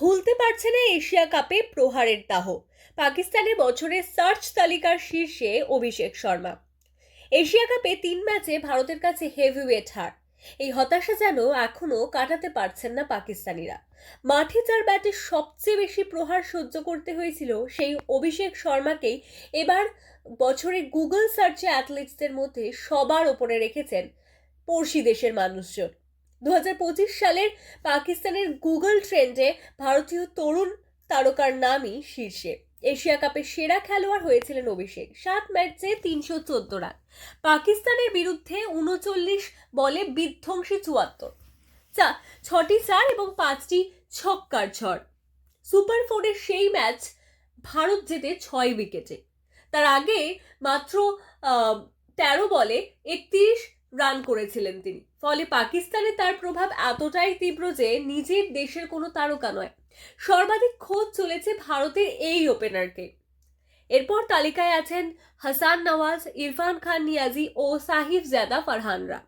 ভুলতে পারছে না এশিয়া কাপে প্রহারের দাহ। পাকিস্তানে বছরের সার্চ তালিকার শীর্ষে অভিষেক শর্মা। এশিয়া কাপে তিন ম্যাচে ভারতের কাছে হেভিওয়েট হার। এই হতাশা যেন এখনও কাটাতে পারছেন না পাকিস্তানিরা। মাঠে যার ব্যাটে সবচেয়ে বেশি প্রহার সহ্য করতে হয়েছিল সেই অভিষেক শর্মাকেই। এবার বছরে গুগল সার্চে অ্যাথলেটসদের মধ্যে সবার ওপরে রেখেছেন পড়শি দেশের মানুষজন। দু হাজার পঁচিশ সালের পাকিস্তানের গুগল ট্রেন্ডে ভারতীয় তরুণ তারকার নামই শীর্ষে। এশিয়া কাপের সেরা খেলোয়াড় হয়েছিলেন অভিষেক, সাত ম্যাচে তিনশো চোদ্দ রান। পাকিস্তানের বিরুদ্ধে উনচল্লিশ বলে বিধ্বংসী চুয়াত্তর। চা, ছটি চার এবং পাঁচটি ছক্কার ঝড়। সুপার ফোরের সেই ম্যাচ ভারত জেতে ছয় উইকেটে। তার আগে মাত্র তেরো বলে একত্রিশ রান করেছিলেন তিনি। ফলে পাকিস্তানে তার প্রভাব এতটাই তীব্র যে নিজের দেশের কোনো তারকা নয়। সর্বাধিক খোঁজ চলেছে ভারতের এই ওপেনারকে এরপর তালিকায় আছেন হাসান নওয়াজ, ইরফান খান নিয়াজি ও সাহিফ জাদা ফারহানরা।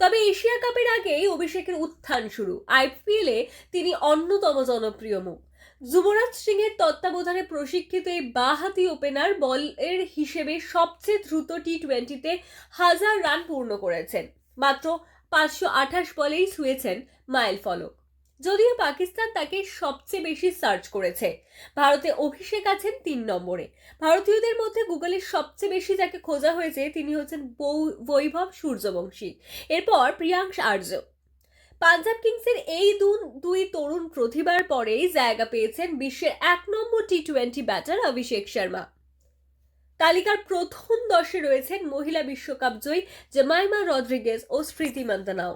তবে এশিয়া কাপের আগেই অভিষেকের উত্থান শুরু। আইপিএলে তিনি অন্যতম জনপ্রিয় মুখ। যুবরাজ সিং এর তত্ত্বাবধানে প্রশিক্ষিত এই বাহাতি ওপেনার বলের হিসেবে সবচেয়ে দ্রুত টি টোয়েন্টিতে হাজার রান পূর্ণ করেছেন। মাত্র পাঁচশো আঠাশ বলেই ছুঁয়েছেন মাইল ফলক। যদিও পাকিস্তান তাকে সবচেয়ে বেশি সার্চ করেছে। ভারতে অভিষেক আছেন তিন নম্বরে। ভারতীয়দের মধ্যে গুগলের সবচেয়ে বেশি যাকে খোঁজা হয়েছে তিনি হচ্ছেন বৈভব সূর্যবংশী। এরপর প্রিয়াংশ আর্য। পাঞ্জাব কিংসের এই দুই তরুণ প্রতিভার পরেই জায়গা পেয়েছেন বিশ্বের এক নম্বর T twenty batter Abhishek Sharma. তালিকার প্রথম দশে রয়েছেন মহিলা বিশ্বকাপ জয়ী জেমাইমা রদ্রিগেজ ও স্মৃতি মান্দানাও।